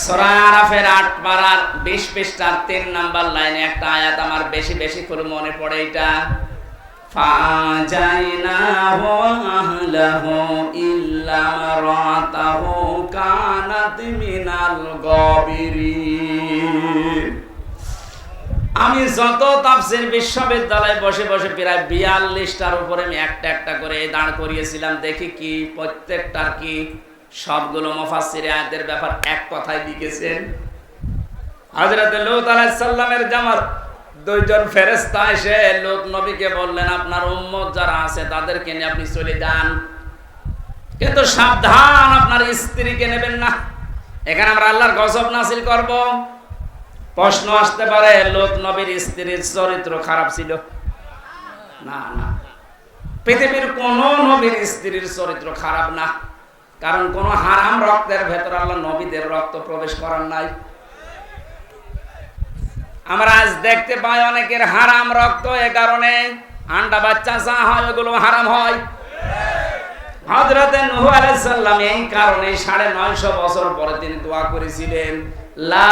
সূরা আরাফের আট পারার বিশ পৃষ্ঠার তিন নাম্বার লাইনে একটা আয়াত আমার বেশি বেশি করে মনে পড়ে এটা فَأَنجَيْنَاهُ وَأَهْلَهُ إِلَّا امْرَأَتَهُ كَانَتْ مِنَ الْغَابِرِينَ আমি যত তাফসির বিশ্ববিদ্যালয়ে বসে বসে প্রায় বিয়াল্লিশটার উপরে আমি একটা একটা করে দাঁড় করিয়েছিলাম দেখি কি প্রত্যেকটার কি সবগুলো মুফাসসির আয়াতের ব্যাপার এক কথায় লিখেছেন। হযরত লূত আলাইহিস সালামের জামার দুইজন ফেরেশতা এসে লূত নবীকে বললেন, আপনার উম্মত যারা আছে তাদেরকে নিয়ে আপনি চলে যান। কিন্তু সাবধান, আপনার স্ত্রীকে নেবেন না। এখানে আমরা আল্লাহর গজব নাসিল করব। প্রশ্ন আসতে পারে লোক নবীর স্ত্রীর চরিত্র খারাপ ছিল? না না। পৃথিবীর কোন নবীর স্ত্রীর চরিত্র খারাপ না। কারণ কোন হারাম রক্তের ভেতর আল্লাহ নবীদের রক্ত প্রবেশ করার নাই। আমরা আজ দেখতে পাই অনেকের হারাম রক্ত এ কারণে আন্ডা বাচ্চা চা হয় ওগুলো হারাম হয়। হজরতে এই কারণে সাড়ে নয়শো বছর পরে তিনি দোয়া করেছিলেন, লা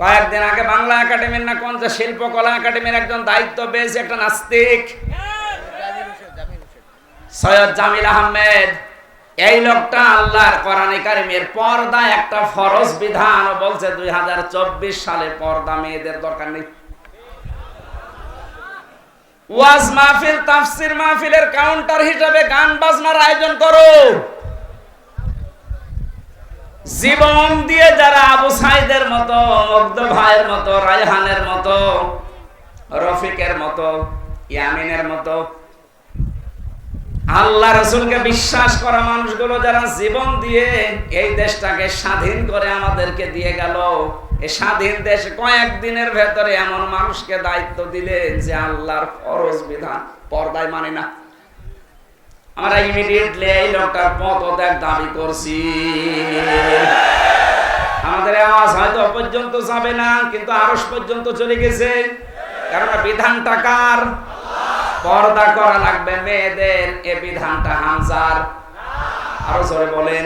কয়েকদিন আগে বাংলা একাডেমির না কোন যে শিল্পকলা একাডেমির একজন দায়িত্ব পেয়েছে, একটা নাস্তিক। সৈয়দ জামিল আহমেদ। এই লোকটা আল্লাহর কোরআনে কারিমের পর্দা একটা ফরজ বিধান বলছে, দুই হাজার চব্বিশ সালে পর্দা মেয়েদের দরকার নেই। ওয়াজ মাহফিল, তাফসির মাহফিলের কাউন্টার হিসেবে গান বাজনার আয়োজন করো। জীবন দিয়ে যারা আবু সাইদের মতো মুগ্ধ ভাইয়ের মতো, রায়হানের মতো, রফিকের মতো, ইয়ামিনের মতো, আল্লাহ রসুলকে বিশ্বাস করা মানুষগুলো যারা জীবন দিয়ে এই দেশটাকে স্বাধীন করে আমাদেরকে দিয়ে গেল এই স্বাধীন দেশ কয়েকদিনের ভেতরে এমন মানুষকে দায়িত্ব দিলেন যে আল্লাহর ফরজ বিধান পর্দায় মানে না। আমরা ইমিডিয়েটলি এই লোকটার পথ পদত্যাগ দাবি করছি। আমাদের আওয়াজ হয়তো পর্যন্ত যাবে না, কিন্তু আরস পর্যন্ত চলে গেছে। কারণ বিধানটা কার? পর্দা করা লাগবে মেয়েদের, এ বিধানটা হামজার আরও জোরে বলেন।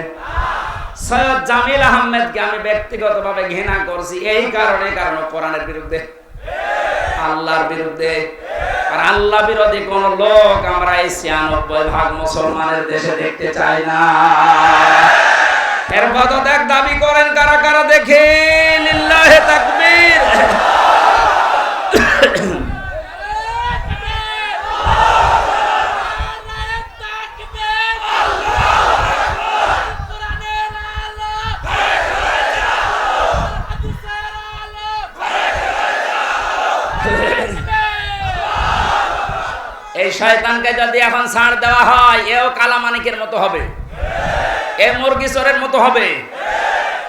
সৈয়দ জামিল আহমেদকে আমি ব্যক্তিগতভাবে ঘৃণা করছি, এই কারণে কারণ, কোরআনের বিরুদ্ধে। আল্লাহর বিরুদ্ধে। আর আল্লাহ বিরোধী কোন লোক আমরা এই ছিয়ানব্বই ভাগ মুসলমানের দেশে দেখতে চাই না। এর পদত্যাগ দাবি করেন কারা কারা দেখে লিল্লাহে তাকবীর। শয়তানকে যদি এখন ছাড় দেওয়া হয়, এও কালামানিকের মতো হবে। এ মুরগি চোরের মতো হবে।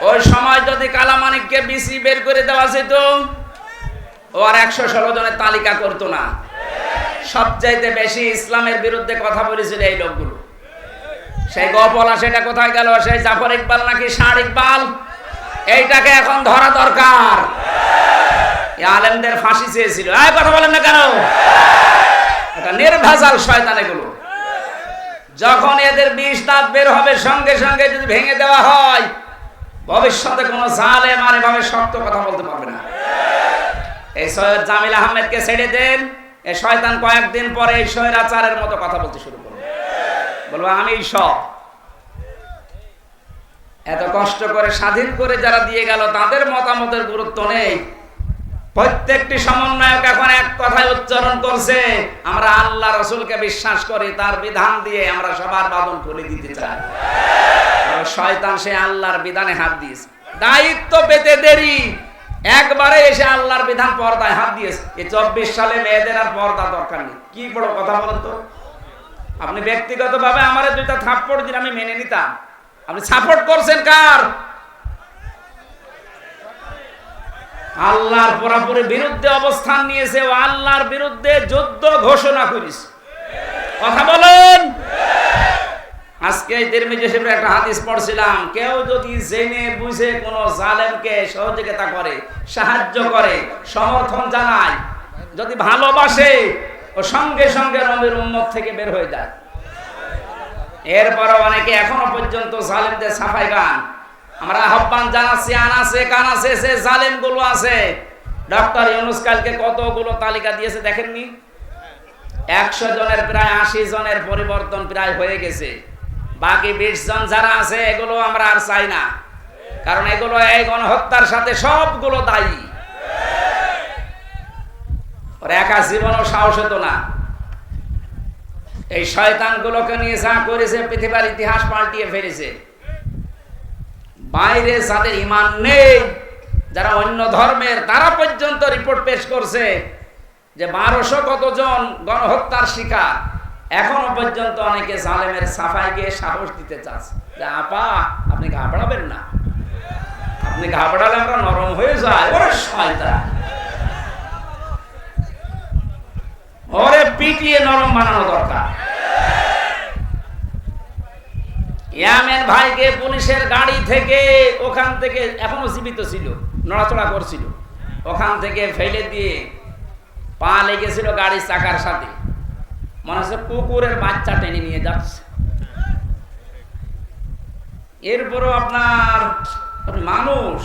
ওই সময় যদি কালামানিককে বিসি বের করে দেওয়া যেত, ও আর একশো ষোলো জনের তালিকা করতো না। সবচাইতে বেশি ইসলামের বিরুদ্ধে কথা বলেছিল এই লোকগুলো। সেই গপলা সেটা কোথায় গেল? সেই জাফর ইকবাল নাকি ষাঁড় ইকবাল? এইটাকে এখন ধরা দরকার। আলেমদের ফাঁসি চেয়েছিল। কথা বলেন না কেন? নির্ভেজাল শয়তান এগুলো। যখন এদের বিষ দাঁত বের হবে, সঙ্গে সঙ্গে যদি ভেঙে দেওয়া হয়, ভবিষ্যতে কোনো জালে মানে ভাবে শক্ত কথা বলতে পারবে না। এই সৈয়দ জামিল আহমেদকে ছেড়ে দেন শয়তান কয়েকদিন পরে এই স্বৈরাচারের মতো কথা বলতে শুরু করবে। বলব, আমি সব এত কষ্ট করে স্বাধীন করে যারা দিয়ে গেল, তাদের মতামতের গুরুত্ব নেই। প্রত্যেকটি সমন্বয়ক এখন এক কথায় উচ্চারণ করছে, আমরা আল্লাহ রসুলকে বিশ্বাস করি, তার বিধান দিয়ে আমরা সবার বাদন খুলে দিতে চাই। শয়তান সে আল্লাহর বিধানে হাত দিয়েছে। দায়িত্ব পেতে দেরি। একবারে এসে আল্লাহর বিধান পর্দায় হাত দিয়েছে। এই চব্বিশ সালে মেয়েদের আর পর্দা দরকার নেই। কি বড় কথা বলেন তো? আপনি ব্যক্তিগত ভাবে আমার দুইটা থাপ্পড় দিন আমি মেনে নিতাম। আপনি সাপোর্ট করছেন কার? আল্লাহর পুরাপুরি বিরুদ্ধে অবস্থান নিয়েছে ও আল্লাহর বিরুদ্ধে যুদ্ধ ঘোষণা করিস কথা বলেন? আজকে তিরমিজি শরীফের একটা হাদিস পড়ছিলাম। কেউ যদি জেনে বুঝে কোন জালেমকে সহযোগিতা করে, সাহায্য করে, সমর্থন জানায়, যদি ভালোবাসে ও সঙ্গে সঙ্গে রমের উন্মত থেকে বের হয়ে যায়। এরপরও অনেকে এখনও পর্যন্ত জালেমদের সাফাই গান আমরা আহ্বান জানাচ্ছি আনাছে কানাছে সে জালেমগুলো আছে। ডক্টর ইউনুস কালকে কতগুলো তালিকা দিয়েছে দেখেননি? একশো জনের প্রায় আশি জনের পরিবর্তন প্রায় হয়ে গেছে। বাকি বিশ জন যারা আছে, এগুলো আমরা আর চাই না। কারণ এগুলো এই গণহত্যার সাথে সবগুলো দায়ী। ওর একা জীবনও সাহস হতো না। এই শয়তানগুলোকে নিয়ে যা করেছে, পৃথিবীর ইতিহাস পাল্টিয়ে ফেলেছে। বাইরে যাদের ইমান নেই, যারা অন্য ধর্মের, তারা পর্যন্ত রিপোর্ট পেশ করছে যে বারোশো কতজন গণহত্যার শিকার। এখনও পর্যন্ত অনেকে জালেমের সাফাই গিয়ে সাহস দিতে চাচ্ছে যে আপা, আপনি ঘাবড়াবেন না। আপনি ঘাবড়ালে আমরা নরম হয়ে যায় ওরে শয়তান। ওরে পিটিয়ে নরম বানানো দরকার। ইয়ামেন ভাইকে পুলিশের গাড়ি থেকে ওখান থেকে, এখনও জীবিত ছিল, নড়াচড়া করছিল। ওখান থেকে ফেলে দিয়ে পা লেগেছিল গাড়ির চাকার সাথে। মনে হচ্ছে কুকুরের বাচ্চা টেনে নিয়ে যাচ্ছে। এরপরও আপনার মানুষ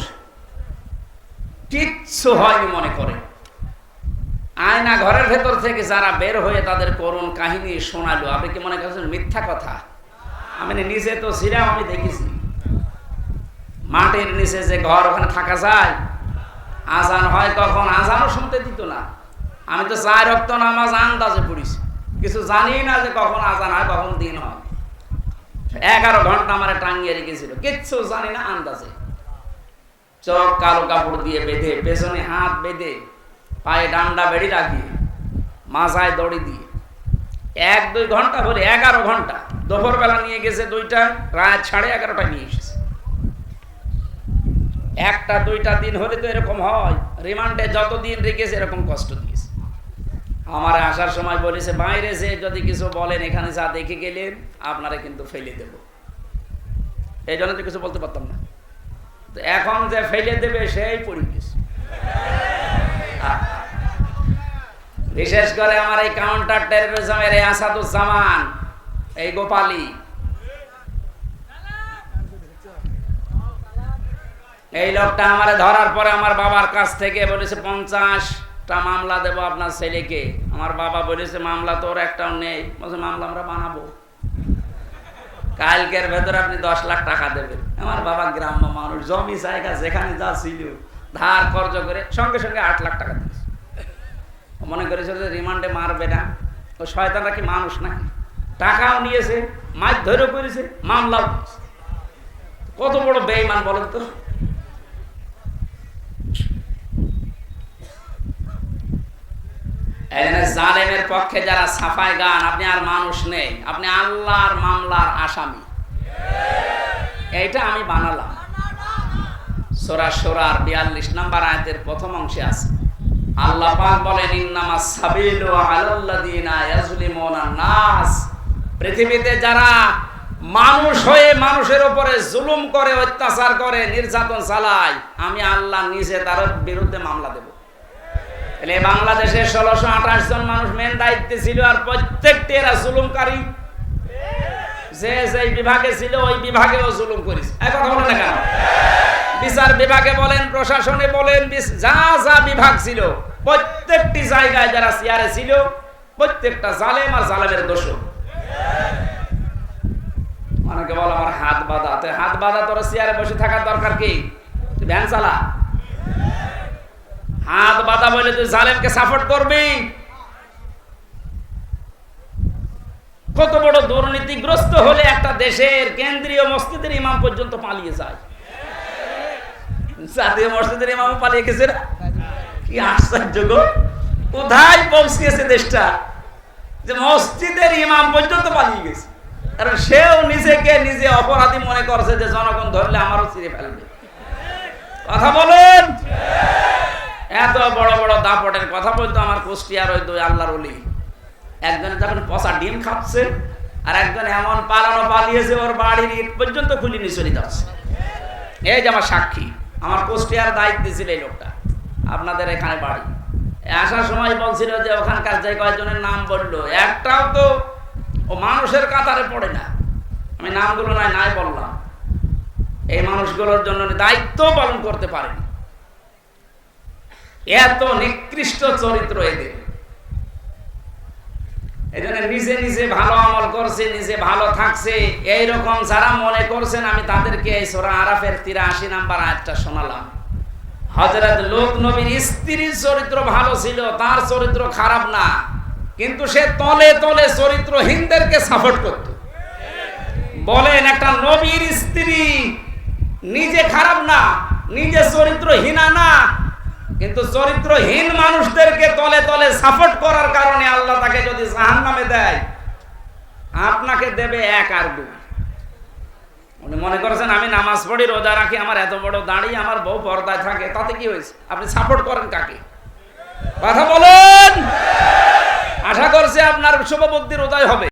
কিচ্ছু হয়নি মনে করে। আয়না ঘরের ভেতর থেকে যারা বের হয়ে তাদের করুণ কাহিনী শোনালো, আপনি কি মনে করছেন মিথ্যা কথা? আমি নিচে তো ছিলাম, আমি দেখেছি। মাটির নিচে যে ঘর ওখানে থাকা যায়, আজান হয় কখন আজানও শুনতে দিত না। আমি তো চার রক্ত নামাজ আন্দাজে পড়িছি। কিছু জানি না যে কখন আজান হয়, কখন দিন হয়। এগারো ঘণ্টা আমার টাঙ্গিয়ে রেখেছিল, কিচ্ছু জানি না আন্দাজে। চোখ কালো কাপড় দিয়ে বেঁধে, পেছনে হাত বেঁধে, পায়ে ডান্ডা বেড়ি লাগিয়ে মাথায় দড়ি দিয়ে। এক দুই ঘণ্টা বলে এগারো ঘণ্টা দুপুরবেলা নিয়ে গেছে দুইটা, রাত সাড়ে এগারোটায় নিয়ে এসেছে। একটা, দুইটা দিন হলে তো এরকম হয়। রিমান্ডে যত দিন রেখেছে, এরকম কষ্ট দিয়েছে। আমার আসার সময় বলেছে, বাইরে যে যদি কিছু বলেন, এখানে যা দেখে গেলেন, আপনারা কিন্তু ফেলে দেব। এই জন্য তো কিছু বলতে পারতাম না। তো এখন যে ফেলে দেবে, সেই পরিবেশ। বিশেষ করে আমার এই কাউন্টার টেরোরিজমের এই আসাদুজ্জামান এই গোপালী। এই লোকটা আমার ধরার পরে আমার বাবার কাছ থেকে বলেছে, পঞ্চাশটা মামলা দেব আপনার ছেলেকে। আমার বাবা বলেছে, মামলা তোর একটাও নেই। বলছে, মামলা আমরা বানাবো। কালকের ভেতরে আপনি দশ লাখ টাকা দেবেন। আমার বাবা গ্রাম্য মানুষ, জমি, জায়গা, যেখানে যা ছিল, ধার কর্জ করে সঙ্গে সঙ্গে আট লাখ টাকা দিয়েছে। মনে করেছিল যে রিমান্ডে মারবে না। ও শয়তানরা কি মানুষ নাকি? টাকাও নিয়েছে মাছ ধরেও করেছে। দিয়েছে। কত বড় বেইমান বলেন তো? জালেমের পক্ষে যারা সাফাই গান, আপনি আর মানুষ নেই। আপনি আল্লাহর মামলার আসামি। এইটা আমি বানালাম। সোরা সোরার বিয়াল্লিশ নাম্বার আয়াতের প্রথম অংশে আছে। আল্লাহ পাক বলেন ইন্নামা সাবিলু আলাল্লাযিনা ইয়াজলিমুনা নাস। পৃথিবীতে যারা মানুষ হয়ে মানুষের উপরে জুলুম করে, অত্যাচার করে, নির্যাতন চালায়, আমি আল্লাহ নিজে তার বিরুদ্ধে মামলা দেব। তাহলে বাংলাদেশে ষোলোশো আঠাশ জন মানুষ মেন দায়িত্বে ছিল আর প্রত্যেকটি এরা জুলুমকারী। যে যে বিভাগে ছিল, ওই বিভাগেও জুলুম করিস এখন না কেন? বিচার বিভাগে বলেন, প্রশাসনে বলেন যা যা বিভাগ ছিল, প্রত্যেকটি জায়গায় যারা চেয়ারে ছিল, প্রত্যেকটা জালেম আর জালেমের দোষ অনেকে বল আমার হাত বাঁধা। তো হাত বাঁধা তোর চেয়ারে বসে থাকার দরকার কি? ভ্যান চালা। হাত বাঁধা বলে তুই জালেমকে সাপোর্ট করবি। কত বড় দুর্নীতিগ্রস্ত হলে একটা দেশের কেন্দ্রীয় মসজিদের ইমাম পর্যন্ত পালিয়ে যায়। জাতীয় মসজিদের ইমাম পালিয়ে গেছে না? কি আশ্চর্য গো। কোথায় পৌঁছিয়েছে দেশটা? যে মসজিদের ইমাম পর্যন্ত পালিয়ে গেছে। আর সেও নিজেকে নিজে অপরাধী মনে করছে যে জনগণ ধরলে আমারও ছিঁড়ে ফেলবে। কথা বলেন? এত বড় বড় দাপটের কথা বলতো আমার কুষ্টিয়ার ওই দুই আল্লাহর অলি একজন যখন পচা ডিম খাচ্ছে, আর একজন এমন পালানো পালিয়েছে ওর বাড়ির ইট পর্যন্ত খুলিনি চলে যাচ্ছে এই যে আমার সাক্ষী, আমার কুষ্টিয়ার দায়িত্ব ছিল এই লোকটা, আপনাদের এখানে বাড়ি। আসার সময় বলছিল যে ওখানকার যে কয়েকজনের নাম বলল, একটাও তো ও মানুষের কাতারে পড়ে না। আমি নামগুলো নাই নাই বললাম। এই মানুষগুলোর জন্য দায়িত্ব পালন করতে পারেনি। এত নিকৃষ্ট চরিত্র এদের। এই জন্য নিজে নিজে ভালো আমল করছে, নিজে ভালো থাকছে, এইরকম যারা মনে করছেন, আমি তাদেরকে এই সোরা আরাফের তিরাশি নাম্বার আয়াতটা শোনালাম। হজরত লোক নবীর স্ত্রীর চরিত্র ভালো ছিল, তার চরিত্র খারাপ না। কিন্তু সে তলে তলে চরিত্রহীনদেরকে সাপোর্ট করত। বলেন, একটা নবীর স্ত্রী নিজে খারাপ না, নিজে চরিত্রহীনা না, কিন্তু চরিত্রহীন মানুষদেরকে তলে তলে সাপোর্ট করার কারণে আল্লাহ তাকে যদি জাহান নামে দেয়, আপনাকে দেবে এক আর দুই। উনি মনে করেছেন, আমি নামাজ পড়ি, রোজা রাখি, আমার এত বড় দাঁড়িয়ে আমার বউ পর্দায় থাকে, তাতে কি হয়েছে? আপনি সাপোর্ট করেন কাকে? কথা বলেন! আশা করছে আপনার শুভ বুদ্ধির উদয় হবে।